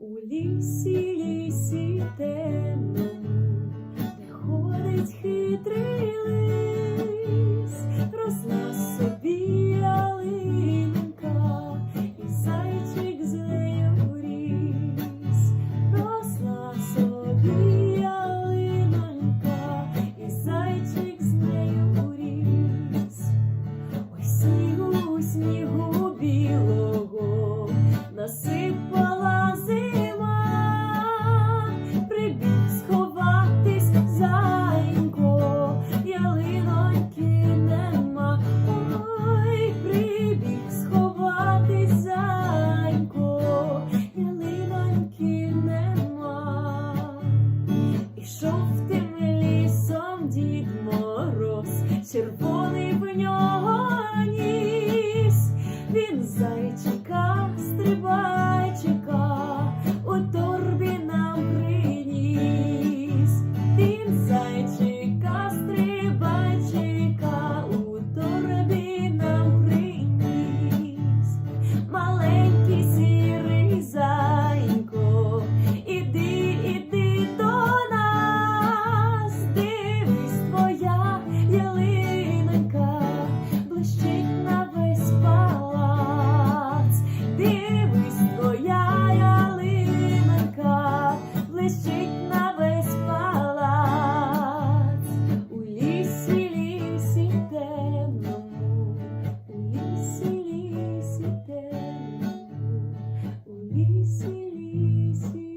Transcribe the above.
У лісі лісі темно, де ходить хитрий лис, росла собі ялинка, і зайчик з нею ріс, росла собі ялинка, і зайчик з нею ріс, Ось снігу, снігу. червоний в ньому. Lícia, Lícia.